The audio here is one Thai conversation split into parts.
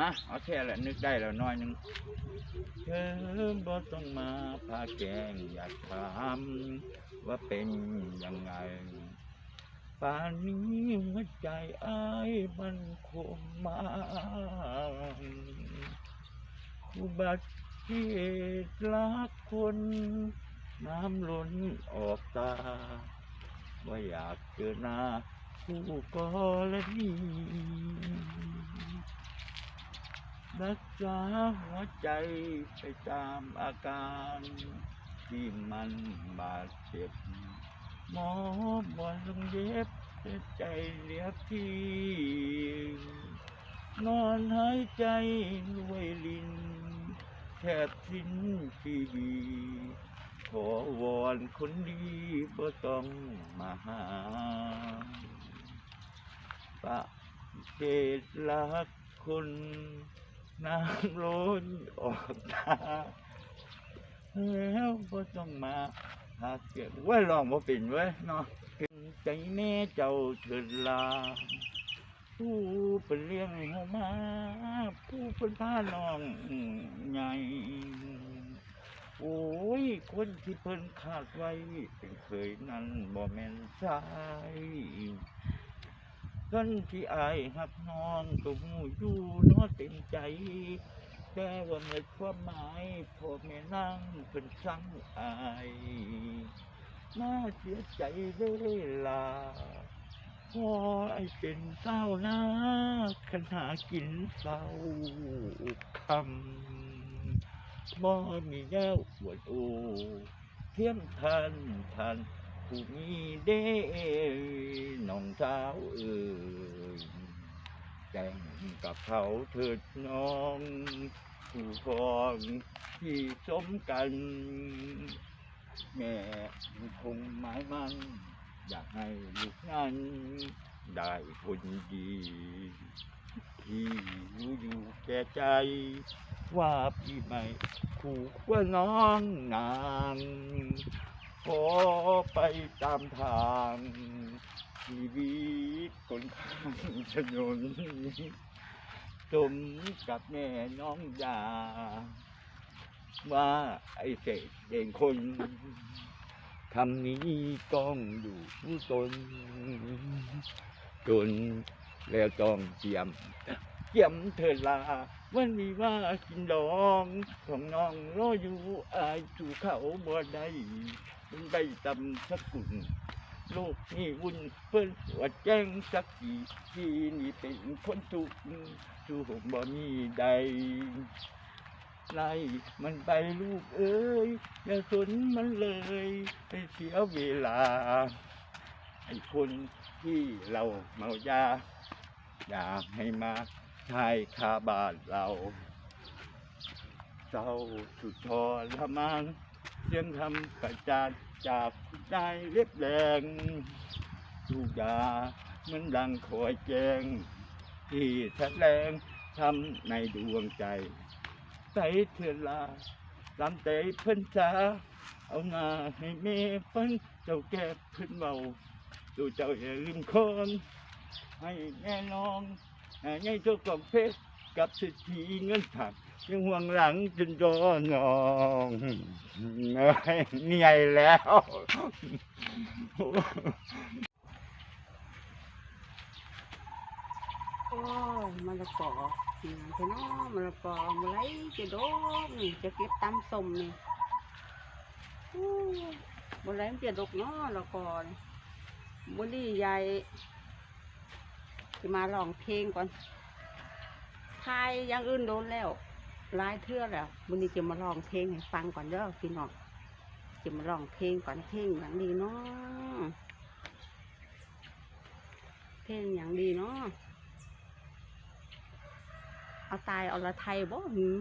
มาเอาแค่ละนึกได้แล้วน้อยหนึงเธอบ่ต้องมาพาแกงอยากถามว่าเป็นยังไงป่านนี้หัวใจอ้ายมันคงมาอุบัติเหตุรักคน น้ำล้นออกตา ว่าอยากเจอหน้าผู้กรณี รักษาหัวใจไปตามอาการ ที่มันบาดเจ็บ หมอบอลงเย็บใจเหลียบที่นอนหายใจด้วยลิ้นแทบสิ้นชีวีขอวอนคนดีบ่ต้องมาหาปะเกตรักคน น้ำล้นออกตาแล้วบ่ต้องมาหาเก็บไว้ลองบ่เป็นเว้เนาะใจแม่เจ้าเถิดลา ผู้เป็นเลี้ยงเฮามา ผู้เป็นพาน้องใหญ่โอ้ย คนที่เพิ่นขาดไว้เป็นเคยนั้นบ่แม่นชา ยคนที่อายหักน้องก็หูอยู่นอเต็มใจ แต่ว่าเมื่อความหมายพ่อแม่นั่งเพิ่นสั่งอายน่าเสียใจเวลาพอไอ้เป็นเศร้านะขณะกินเศร้าคำบ่มีแย้วปวดโอเทียมทันทัน ผู้มีเด้น้องสาวเอ่ยแต่งกับเขาเถิดน้องผู้ครองที่สมกัน แม่คงหมายมัน อยากให้ลูกนั้นได้คนดี ที่รู้อยู่แก่ใจ ว่าพี่ไม่คู่ควรน้องนาง ขอไปตามทางชีวิตคนข้างถนนสมกับแม่น้องยาว่าไอ้เศษเองคนคำนี้ต้องอยู่ผู้ตนจนแล้วต้องเจียมเจียมเถิดลาวันนี้ว่ากินดองของน้องรออยู่อายสู่เขาบ่ได้ ได้ตำสักกุ่นลูกนี่วุ่นเพิ่นว่าแจ้งสักกี่ที่นี่เป็นคนทุกข์สู่ผมบ่มีใดไล่มันไปลูกเอ้ยอย่าสนมันเลยไปเสียเวลาไอ้คนที่เราเมายาอยากให้มาชายคาบานเราเศร้าสุดทรมาน ยงคำประจานจากผู้นายเล็บแรงทุกยาเหมันดังคอยแจงที่แสดงทำในดวงใจใสเถื่อนลาลำเตยเพิ่นจ้าเอาหน้าให้แม่เพิ่นเจ้าแก้เพิ่นเบาดูเจ้าอย่าลืมคนให้แม่นองให้เจ้ากล่องเพชร กับสิทธิเงินถักยังห่วงหลังจนโดนนองเอ้เหนื่อยแล้วโอ้ยมะละกอนี่พี่น้องมะละกอมื่อไรจะโดกนี่จะเก็บตำสมนี่โอ้ยเมื่อไรมันจะดกเนาะมะละกอนี่บุรีใหญ่จะมาลองเพลงก่อน ทายอยังอื่นโดนแล้วหลายเทื่อแล้ววันนี้จะมาลองเพลงให้ฟังก่อนเด้อพี่น้องจะมาลองเพลงก่อนเพลงอย่างดีเนาะเพลงอย่างดีเนาะเอาตายเอาละไทยบ่หืม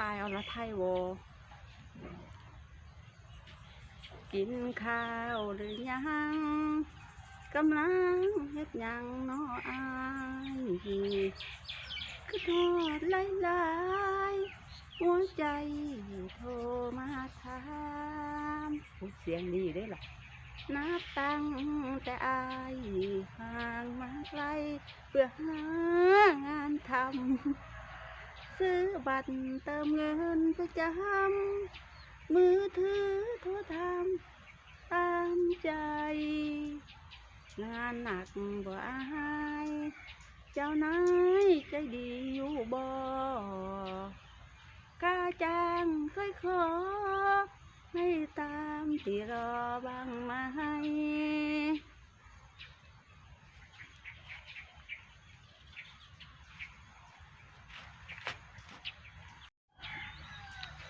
ตายเอาละไทยบ่กินข้าวหรือยัง กำลังเฮ็ดยังน้ออายคือโทษหลายหลายๆหัวใจโทรมาถามพูเสียงดีได้ล่ะนับตั้งแต่อายห่างมาไกลเพื่อหางานทำซื้อบัตรเติมเงินประจำมือถือโทรทำตามใจ งานหนักบ่อายเจ้านายใจดีอยู่บ่กล้าจ้างเคยขอ ให้ตามที่รอบ้างไหม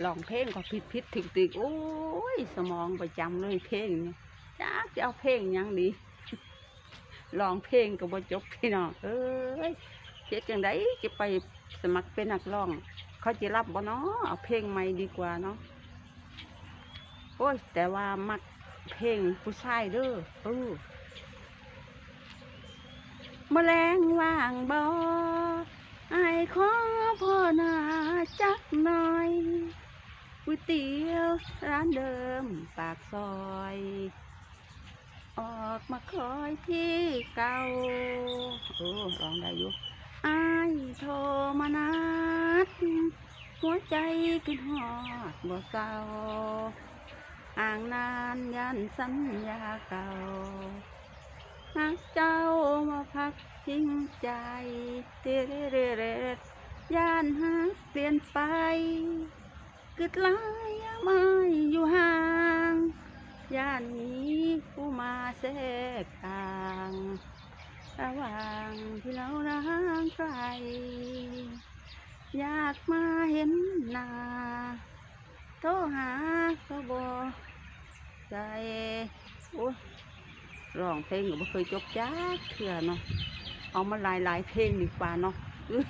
ลองเพลงก็ผิดผิดถึกถึกโอ้ย สมองประจำเลยเพลงเนี่ยจ้าจะเอาเพลงหยังดี ลองเพลงก็บ่จบพี่น้องเอ้ยเฮ็ดจังไดจะไปสมัครเป็นนักร้อง เขาจะรับบ่เนาะเอาเพลงใหม่ดีกว่าเนาะโอ้ย แต่ว่ามักเพลงผู้ชายเด้อเออแมลงว่างบ่ไอ้ขอพ่อนาจักหน่อยก๋วยเตี๋ยวร้านเดิมปากซอย ออกมาคอยที่เก่าโอ้ลองได้อยู่อายโทรมานัดหัวใจกินหอดบ่เศร้าอ่างนานยันสัญญาเก่าหักเจ้ามาพักทิ้งใจเตเรเรเรดย่านหักเปลี่ยนไปกึดลายยามไม่อยู่ห่าง ย่านนี้ผู้มาแทรกกลาง ระหว่างที่เราร่างไกลอยากมาเห็นหน้าโทรหาก็บอใจโอ้ยร้องเพลงก็ไม่เคยจบจ้าเถื่อเนาะเอามาหลายหลายเพลงดีกว่าเนาะอื้อ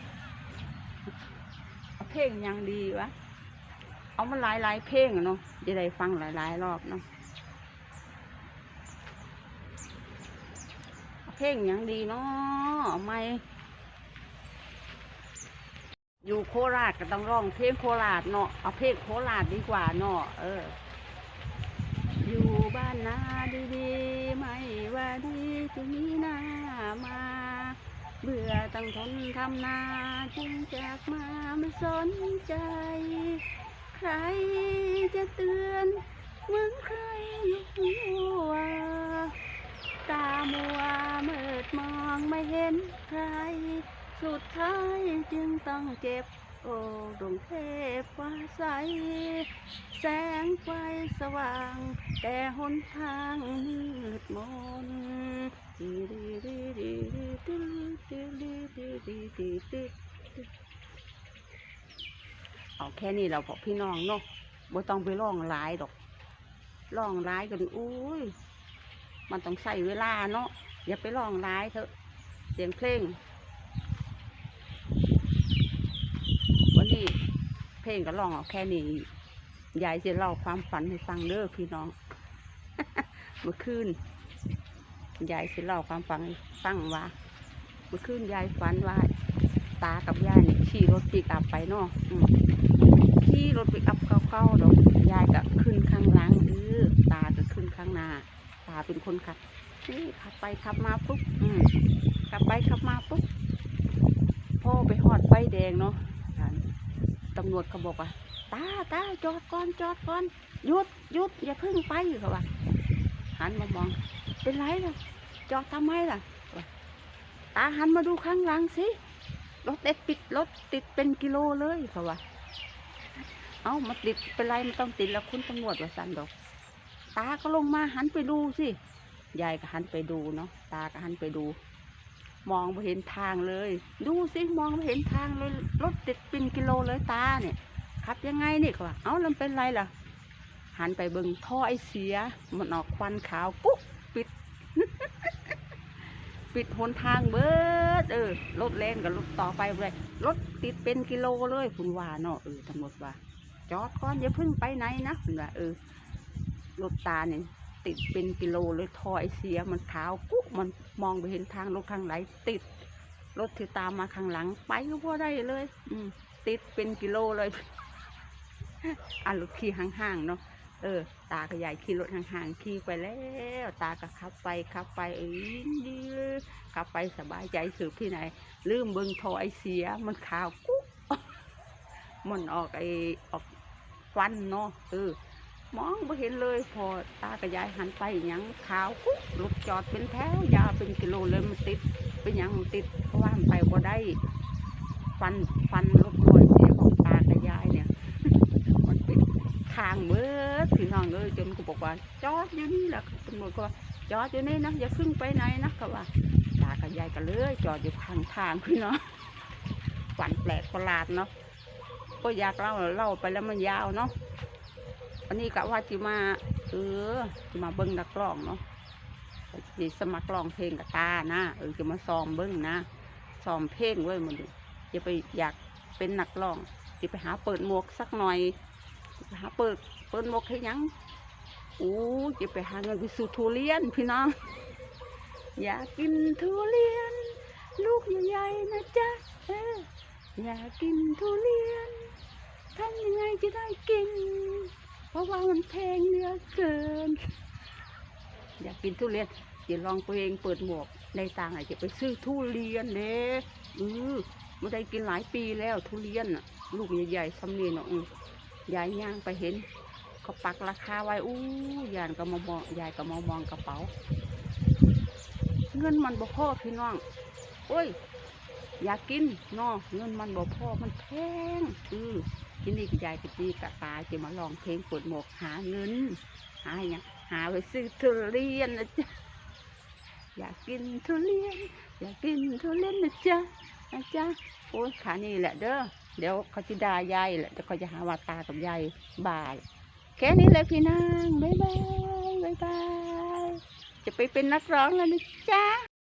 เอาเพลงยังดีวะเอามาหลายหลายเพลงเนาะจะได้ฟังหลายหลายๆรอบเนาะ เพลงหยังดีเนาะไหมอยู่โคราชก็ต้องร้องเพลงโคราชเนาะเอาเพลงโคราชดีกว่าเนาะเออ อยู่บ้านนาดีๆไม่ว่าดีจะมีหน้ามา เบื่อตั้งทนทำนาจึงจากมาไม่สนใจ ใครจะเตือนเหมือนใครอยู่หัว ตามัวมืดมองไม่เห็นใคร สุดท้ายจึงต้องเจ็บ โอ้ดวงเทพฟ้าใส แสงไฟสว่าง แต่หนทางมืดมนดีดีดีดีดีดีดีดีดีดีดีเอาแค่นี้เราพอพี่น้องเนาะบ่ต้องไปร้องหลายดอกร้องหลายก็ดิอุ้ย มันต้องใส่เวลาเนาะอย่าไปร้องหลายเถอะ เสียงเพลง วันนี้เพลงก็ร้องเอาแค่นี้ยายจะเล่าความฝันให้ฟังเด้อพี่น้อง เมื่อคืนยายจะเล่าความฝันให้ฟังว่า เมื่อคืนยายฝันว่าตากับยายนี่ขี่รถปิกอัพไปเนาะขี่รถปิกอัพเก่าๆดอกยายก็ขึ้นข้างหลังเออตาก็ขึ้นข้างหน้า ตา เป็นคนขับนี่ขับไปขับมาปุ๊บอืมขับไปขับมาปุ๊บพ่อไปหอดไฟแดงเนาะตำรวจเขาบอกว่าตาตาจอดก่อนจอดก่อนหยุดหยุดอย่าเพิ่งไปเขาว่าหันมามอง เป็นไรล่ะ จอดทำไมล่ะ ตาหันมาดูข้างหลังสิรถเด็ดปิดรถติดเป็นกิโลเลยเขาว่า เอามาติดเป็นไรมันต้องติดแล้วคุณตำรวจว่าสันดอก ตาก็ลงมาหันไปดูสิยายก็หันไปดูเนาะตาก็หันไปดู มองไม่เห็นทางเลย ดูสิมองไม่เห็นทางเลยรถติดเป็นกิโลเลยตาเนี่ยขับยังไงนี่เขาว่าเอ้าแล้วเป็นไรล่ะ หันไปเบิ่งท่อไอเสีย มันออกควันขาวกุ๊กปิด ปิดหนทางเบิดเออรถแล่นกับรถต่อไปเลยรถติดเป็นกิโลเลยคุณว่าเนาะเออตำรวจว่าจอดก่อนอย่าเพิ่งไปไหนนะคุณว่าเออ รถตาเนี่ยติดเป็นกิโลเลยทอไอเสียมันขาวกุ๊กมันมองไปเห็นทางรถข้างไหนติด รถที่ตามมาข้างหลังไปก็พอได้เลย อืมติดเป็นกิโลเลยอะรถขี่ห่างๆเนาะเออ ตากับยายขี่รถห่างๆขี่ไปแล้ว ตาก็ขับไปขับไปเอ้ยดีลขับไปสบายใจสืบที่ไหน ลืมเบิ่งทอไอเสียมันขาวกุ๊กมันออกไอออกฟันเนาะเออ มองไม่เห็นเลย พอตากับยายหันไปยังขาวกุ๊กรถจอดเป็นแถวยาวเป็นกิโลเลยมันติดเป็นยังมันติดเพราะว่ามันไปบ่ได้ ฟันฟันรถลอยเสียของตากับยายเนี่ย มันเป็นทางเบิดพี่น้องเลยจนกูบอกว่าจอดอยู่นี่แหละตำรวจก็ว่าจอดอยู่นี่นะอย่าขึ้นไปไหนนะก็ว่าตากับยายก็เลยจอดอยู่ข้างทางพี่น้องฝันแปลกประหลาดเนาะก็อยากเล่าเล่าไปแล้วมันยาวเนาะ วันนี้กะว่าจะมาเออจะมาเบิ้งนักร้องเนาะจะสมัครร้องเพลงกับตานะเออจะมาซ้อมเบิ้งนะซ้อมเพลงเว้ยมันดิจะไปอยากเป็นนักร้องจะไปหาเปิดหมวกสักหน่อยไปหาเปิดเปิดหมวกให้ยังอู้จะไปหาเงินไปสู่ทุเรียนพี่น้องอยากกินทุเรียน ลูกใหญ่ๆนะจ๊ะเอออยากกินทุเรียนทำยังไงจะได้กิน ราะว่ามันแพงเหลือเกิน อยากกินทุเรียนจะลองตัวเองเปิดหมวกในต่างอาจจะไปซื้อทุเรียนเด้เออไม่ได้กินหลายปีแล้วทุเรียนลูกใหญ่ๆซ้ำนี่เนาะอือยายย่างไปเห็นเขาปักราคาไว้อู้ยายก็มามองยายก็มามองกระเป๋า เงินมันบ่พอพี่น้องโอ้ย อยากกินเนาะเงินมันบ่พอมันแพงอือ ที่นี้ก็ยายกับจีกับตาจะมาลองเพลงปิดหมวกหาเงิน หาอย่างเงี้ยหาไปซื้อทุเรียนนะจ๊ะอยากกินทุเรียน อยากกินทุเรียนนะจ๊ะนะจ๊ะโอ้ขานี่แหละเด้อเดี๋ยวเขาจะด่ายายแหละเดี๋ยวเขาจะหาว่าตากับยายบาย แค่นี้เลยพี่นางบ๊ายบายบ๊ายบายจะไปเป็นนักร้องแล้วนะจ๊ะ